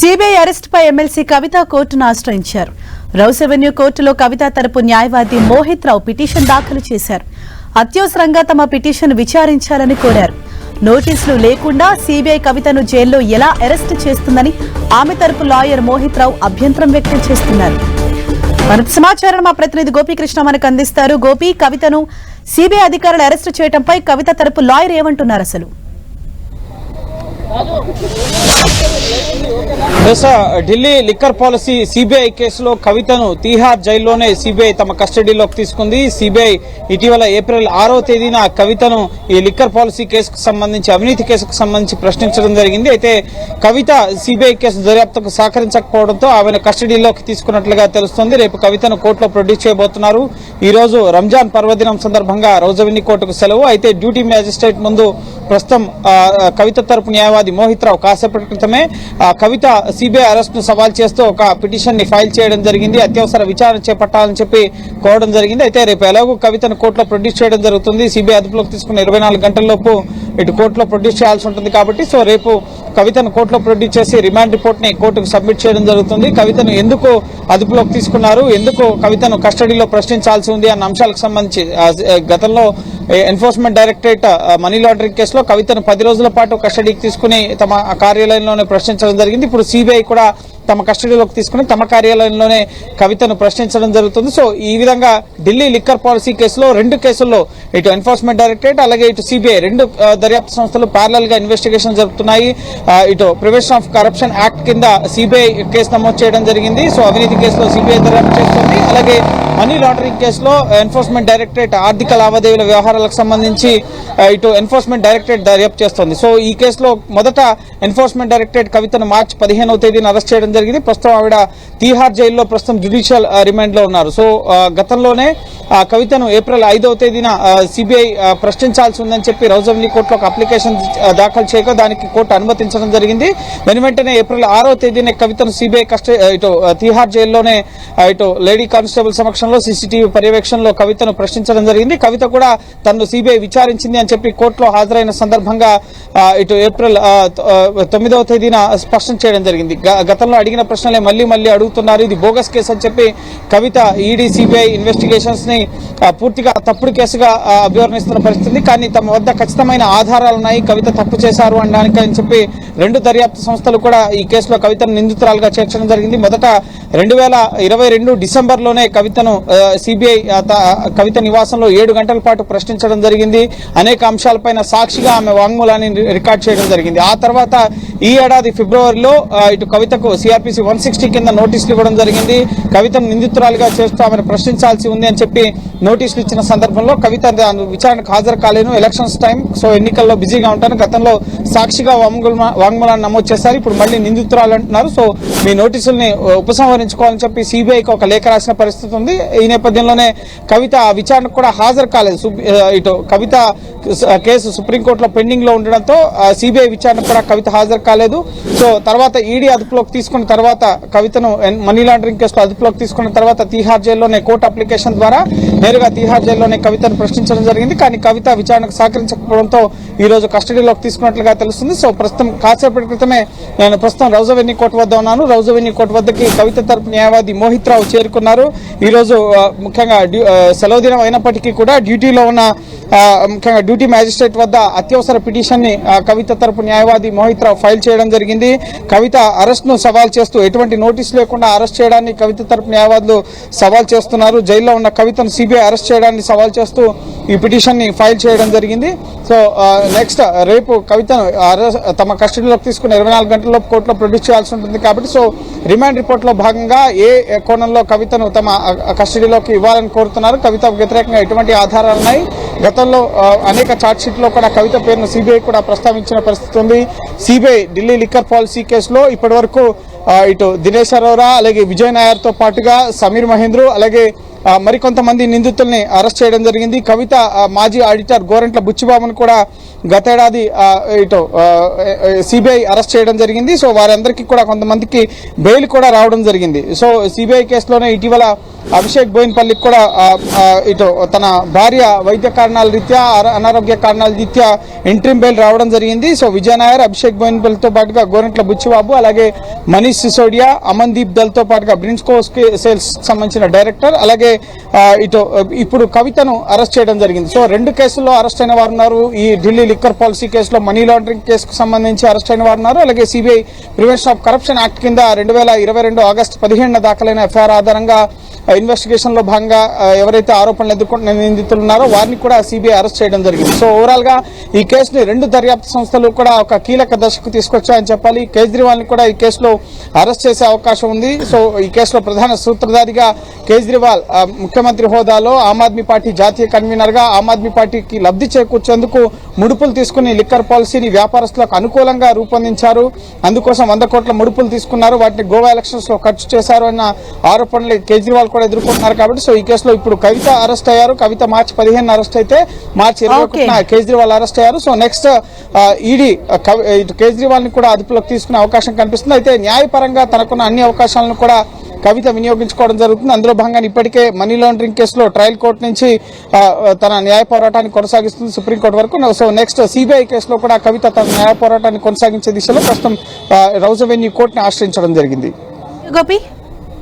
CBI అరెస్టుపై MLC కవిత కోర్టును ఆశ్రయించారు. Rows avenue కోర్టులో కవిత తరపు న్యాయవాది మోహిత్ రావు పిటిషన్ దాఖలు చేశారు. అత్యవసరంగా తమ పిటిషన్ విచారించాలని కోరారు. నోటీసులు లేకుండా సిబిఐ కవితను జైల్లో ఎలా అరెస్టు చేస్తుందని ఆమె తరపు లాయర్ మోహిత్ రావు అభ్యంతరం వ్యక్తం చేస్తున్నారు. మరింత సమాచారం మా ప్రతినిధి గోపీకృష్ణ మనకు అందిస్తారు. గోపి కవితను సిబిఐ అధికారులు అరెస్టు చేయడంపై కవిత తరపు లాయర్ ఏమంటున్నారు అసలు? దశ ఢిల్లీ లిక్కర్ పాలసీ సిబిఐ కేసులో కవితను తీహార్ జైల్లోనే సిబిఐ తమ కస్టడీలోకి తీసుకుంది. సిబిఐ ఇటీవల ఏప్రిల్ ఆరో తేదీన కవితను ఈ లిక్కర్ పాలసీ కేసుకు సంబంధించి అవినీతి కేసుకు సంబంధించి ప్రశ్నించడం జరిగింది. అయితే కవిత సిబిఐ కేసు దర్యాప్తుకు సహకరించకపోవడంతో ఆమెను కస్టడీలోకి తీసుకున్నట్లుగా తెలుస్తోంది. రేపు కవితను కోర్టులో ప్రొడ్యూస్ చేయబోతున్నారు. ఈ రోజు రంజాన్ పర్వదినం సందర్భంగా రోజవిని కోర్టుకు సెలవు. అయితే డ్యూటీ మ్యాజిస్ట్రేట్ ముందు ప్రస్తుతం కవిత తరపు న్యాయవాది మోహిత్ రావు కాసేపటి క్రితమే ఆ, కవిత సిబిఐ అరెస్ట్ను సవాల్ చేస్తూ ఒక పిటిషన్ని ఫైల్ చేయడం జరిగింది. అత్యవసర విచారణ చేపట్టాలని చెప్పి కోరడం జరిగింది. అయితే రేపు ఎలాగో కవితను కోర్టులో ప్రొడ్యూస్ చేయడం జరుగుతుంది. సిబిఐ అదుపులోకి తీసుకున్న ఇరవై నాలుగు గంటల్లోపు ఇటు కోర్టులో ప్రొడ్యూస్ చేయాల్సి ఉంటుంది కాబట్టి సో రేపు కవితను కోర్టులో ప్రొడ్యూస్ చేసి రిమాండ్ రిపోర్ట్ని కోర్టుకు సబ్మిట్ చేయడం జరుగుతుంది. కవితను ఎందుకు అదుపులోకి తీసుకున్నారు? ఎందుకు కవితను కస్టడీలో ప్రశ్నించాల్సి ఉంది అన్న అంశాలకు సంబంధించి గతంలో ఎన్ఫోర్స్మెంట్ డైరెక్టరేట్ మనీ లాండరింగ్ కేసులో కవితను పది రోజుల పాటు కస్టడీకి తీసుకుని తమ కార్యాలయంలోనే ప్రశ్నించడం జరిగింది. ఇప్పుడు సిబిఐ కూడా తమ కస్టడీలోకి తీసుకుని తమ కార్యాలయంలోనే కవితను ప్రశ్నించడం జరుగుతుంది. సో ఈ విధంగా ఢిల్లీ లిక్కర్ పాలసీ కేసులో రెండు కేసుల్లో ఇటు ఎన్ఫోర్స్మెంట్ డైరెక్టరేట్ అలాగే ఇటు సిబిఐ రెండు దర్యాప్తు సంస్థలు ప్యారలల్గా ఇన్వెస్టిగేషన్ జరుపుతున్నాయి. ఇటు ప్రివెన్షన్ ఆఫ్ కరప్షన్ యాక్ట్ కింద సిబిఐ కేసు నమోదు చేయడం జరిగింది. సో అవినీతి కేసులో సిబిఐ దర్యాప్తు చేస్తుంది. అలాగే మనీ లాండరింగ్ కేసులో ఎన్ఫోర్స్మెంట్ డైరెక్టరేట్ ఆర్థిక లావాదేవీల వ్యవహారాలకు సంబంధించి ఇటు ఎన్ఫోర్స్మెంట్ డైరెక్టరేట్ దర్యాప్తు చేస్తోంది. సో ఈ కేసులో మొదట ఎన్ఫోర్స్మెంట్ డైరెక్టరేట్ కవితను మార్చి పదిహేనవ తేదీన అరెస్ట్ చేయడం జరిగింది. ప్రస్తుతం ఆవిడ తీహార్ జైల్లో ప్రస్తుతం జ్యుడిషియల్ రిమాండ్లో ఉన్నారు. సో గతంలోనే ఆ, కవితను ఏప్రిల్ ఐదవ తేదీన సిబిఐ ప్రశ్నించాల్సి ఉందని చెప్పి రౌజవెన్యూ కోర్టులో ఒక అప్లికేషన్ దాఖలు చేయగా దానికి కోర్టు అనుమతించడం జరిగింది. దాని వెంటనే ఏప్రిల్ ఆరో తేదీన కవితను సిబిఐ కస్ట ఇటు తీహార్ జైల్లోనే ఇటు లేడీ కానిస్టేబుల్ సమక్షంలో సీసీటీవీ పర్యవేక్షణలో కవితను ప్రశ్నించడం జరిగింది. కవిత కూడా తనను సిబిఐ విచారించింది అని చెప్పి కోర్టులో హాజరైన సందర్భంగా ఇటు ఏప్రిల్ తొమ్మిదవ తేదీన స్పష్టం చేయడం జరిగింది. గతంలో అడిగిన ప్రశ్నలే మళ్ళీ మళ్ళీ అడుగుతున్నారు. ఇది బోగస్ కేసు అని చెప్పి కవిత ఈడీ సిబిఐ ఇన్వెస్టిగేషన్స్ని పూర్తిగా తప్పుడు కేసుగా అభివర్ణిస్తున్న పరిస్థితి. కానీ తమ వద్ద ఖచ్చితమైన ఆధారాలు ఉన్నాయి. కవిత తప్పు చేశారు అనడానికి అని చెప్పి రెండు దర్యాప్తు సంస్థలు కూడా ఈ కేసులో కవితను నిందితురాలుగా చేర్చడం జరిగింది. మొదట రెండు వేల ఇరవై రెండు డిసెంబర్లోనే కవితను సిబిఐ కవిత నివాసంలో ఏడు గంటల పాటు ప్రశ్నించడం జరిగింది. అనేక అంశాలపైన సాక్షిగా ఆమె వాంగ్మూలాన్ని రికార్డ్ చేయడం జరిగింది. ఆ తర్వాత ఈ ఏడాది ఫిబ్రవరిలో ఇటు కవితకు సిఆర్పిసి వన్ సిక్స్టీ కింద నోటీసులు ఇవ్వడం జరిగింది. కవితను నిందితురాలుగా చేస్తూ ఆమెను ప్రశ్నించాల్సి ఉంది అని చెప్పి నోటీసులు ఇచ్చిన సందర్భంలో కవిత దాని విచారణకు హాజరు కాలేను ఎలక్షన్స్ టైం సో ఎన్నికల్లో బిజీగా ఉంటాను. గతంలో సాక్షిగా వాంగ్మూలాన్ని నమోదు చేశారు. ఇప్పుడు మళ్ళీ నిందితురాలు అంటున్నారు. సో మీ నోటీసుల్ని ఉపసంహరించుకోవాలని చెప్పి సిబిఐకి ఒక లేఖ రాసిన పరిస్థితి ఉంది. ఈ నేపథ్యంలోనే కవిత ఆ విచారణకు కూడా హాజరు కాలేదు. ఇటు కవిత కేసు సుప్రీంకోర్టులో పెండింగ్లో ఉండడంతో సిబిఐ విచారణకు కూడా కవిత హాజరు కాలేదు. సో తర్వాత ఈడీ అదుపులోకి తీసుకున్న తర్వాత కవితను మనీ లాండరింగ్ కేసులో అదుపులోకి తీసుకున్న తర్వాత తీహార్ జైల్లోనే కోర్టు అప్లికేషన్ ద్వారా నేరుగా తీహార్ జైల్లోనే కవితను ప్రశ్నించడం జరిగింది. కానీ కవిత విచారణకు సహకరించకపోవడంతో ఈ రోజు కస్టడీలోకి తీసుకున్నట్లుగా తెలుస్తుంది. సో ప్రస్తుతం కాసేపటి క్రితమే నేను ప్రస్తుతం రౌజవెన్యూ కోర్టు వద్ద ఉన్నాను. రౌజవెన్యూ కోర్టు వద్దకి కవిత తరపు న్యాయవాది మోహిత్ రావు చేరుకున్నారు. ఈ ఈరోజు ముఖ్యంగా డ్యూ- సెలవు దినం అయినప్పటికీ కూడా డ్యూటీలో ఉన్న ముఖ్యంగా డ్యూటీ మ్యాజిస్ట్రేట్ వద్ద అత్యవసర పిటిషన్ని కవిత తరపు న్యాయవాది మోహిత్ రావు ఫైల్ చేయడం జరిగింది. కవిత అరెస్ట్ను సవాల్ చేస్తూ ఎటువంటి నోటీస్ లేకుండా అరెస్ట్ చేయడాన్ని కవిత తరపు న్యాయవాదులు సవాల్ చేస్తున్నారు. జైల్లో ఉన్న కవితను సిబిఐ అరెస్ట్ చేయడాన్ని సవాల్ చేస్తూ ఈ పిటిషన్ని ఫైల్ చేయడం జరిగింది. సో నెక్స్ట్ రేపు కవితను తమ కస్టడీలోకి తీసుకుని ఇరవై నాలుగు గంటల్లో కోర్టులో ప్రొడ్యూస్ చేయాల్సి ఉంటుంది కాబట్టి సో రిమాండ్ రిపోర్ట్లో భాగంగా ఏ కోణంలో కవితను తమ కస్టడీలోకి ఇవ్వాలని కోరుతున్నారు. కవితకు వ్యతిరేకంగా ఎటువంటి ఆధారాలు ఉన్నాయి? గతంలో అనేక ఛార్జ్లో కూడా కవిత పేరును సిబిఐ కూడా ప్రస్తావించిన పరిస్థితి ఉంది. సిబిఐ ఢిల్లీ లిక్కర్ పాలసీ కేసులో ఇప్పటి వరకు ఇటు దినేష్ అరోరా అలాగే విజయ్ నాయర్తో పాటుగా సమీర్ మహేంద్రు అలాగే మరికొంతమంది నిందితుల్ని అరెస్ట్ చేయడం జరిగింది. కవిత మాజీ ఆడిటర్ గోరెంట్ల బుచ్చిబాబును కూడా గతేడాది ఇటు సిబిఐ అరెస్ట్ చేయడం జరిగింది. సో వారందరికీ కూడా కొంతమందికి బెయిల్ కూడా రావడం జరిగింది. సో సిబిఐ కేసులోనే ఇటీవల అభిషేక్ బోయిన్పల్లికి కూడా ఇటు తన భార్య వైద్య కారణాల రీత్యా అనారోగ్య కారణాల రీత్యా ఇంట్రీమ్ బెయిల్ రావడం జరిగింది. సో విజయనాయర్ అభిషేక్ బోయిన్పల్లితో పాటుగా గోరెంట్ల బుచ్చిబాబు అలాగే మనీష్ సిసోడియా అమన్దీప్ దల్తో పాటుగా బ్రిన్స్కో సేల్స్ సంబంధించిన డైరెక్టర్ అలాగే ఆ, ఇటు ఇప్పుడు కవితను అరెస్ట్ చేయడం జరిగింది. సో రెండు కేసుల్లో అరెస్ట్ అయిన వారు ఉన్నారు. ఈ ఢిల్లీ లిక్కర్ పాలసీ కేసులో మనీ లాండరింగ్ కేసుకు సంబంధించి అరెస్ట్ అయిన వారు ఉన్నారు. అలాగే CBI prevention of corruption act కింద రెండు వేల ఇరవై రెండు ఆగస్టు పదిహేనున దాఖలైన ఎఫ్ఐఆర్ ఆధారంగా ఇన్వెస్టిగేషన్లో భాగంగా ఎవరైతే ఆరోపణలు ఎదుర్కొంటున్న నిందితులు ఉన్నారో వారిని కూడా సిబిఐ అరెస్ట్ చేయడం జరిగింది. సో ఓవరాల్గా ఈ కేసుని రెండు దర్యాప్తు సంస్థలు కూడా ఒక కీలక దశకు తీసుకొచ్చాయని చెప్పాలి. కేజ్రీవాల్ని కూడా ఈ కేసులో అరెస్ట్ చేసే అవకాశం ఉంది. సో ఈ కేసులో ప్రధాన సూత్రధారిగా కేజ్రీవాల్ ముఖ్యమంత్రి హోదాలో ఆమ్ ఆద్మీ పార్టీ జాతీయ కన్వీనర్గా ఆమ్ ఆద్మీ పార్టీకి లబ్ధి చేకూర్చేందుకు ముడుపులు తీసుకుని లిక్కర్ పాలసీని వ్యాపారస్తులకు అనుకూలంగా రూపొందించారు. అందుకోసం వంద కోట్ల ముడుపులు తీసుకున్నారు. వాటిని గోవా ఎలక్షన్స్లో ఖర్చు చేశారు అన్న ఆరోపణలు కేజ్రీవాల్ కూడా ఎదుర్కొంటున్నారు కాబట్టి సో ఈ కేసులో ఇప్పుడు కవిత అరెస్ట్ అయ్యారు. కవిత మార్చి పదిహేను అరెస్ట్ అయితే మార్చి ఇరవై. ఒకటిన కేజ్రీవాల్ అరెస్ట్ అయ్యారు. సో నెక్స్ట్ ఈడీ కేజ్రీవాల్ని కూడా అదుపులోకి తీసుకునే అవకాశం కనిపిస్తుంది. అయితే న్యాయపరంగా తనకున్న అన్ని అవకాశాలను కూడా కవిత వినియోగించుకోవడం జరుగుతుంది. అందులో భాగంగా ఇప్పటికే మనీ లాండరింగ్ కేసులో ట్రయల్ కోర్టు నుంచి తన న్యాయ పోరాటాన్ని కొనసాగిస్తుంది సుప్రీంకోర్టు వరకు. సో నెక్స్ట్ సిబిఐ కేసులో కూడా కవిత తన న్యాయ పోరాటాన్ని కొనసాగించే దిశలో ప్రస్తుతం రౌజ్ అవెన్యూ కోర్టుని ఆశ్రయించడం జరిగింది. గోపి?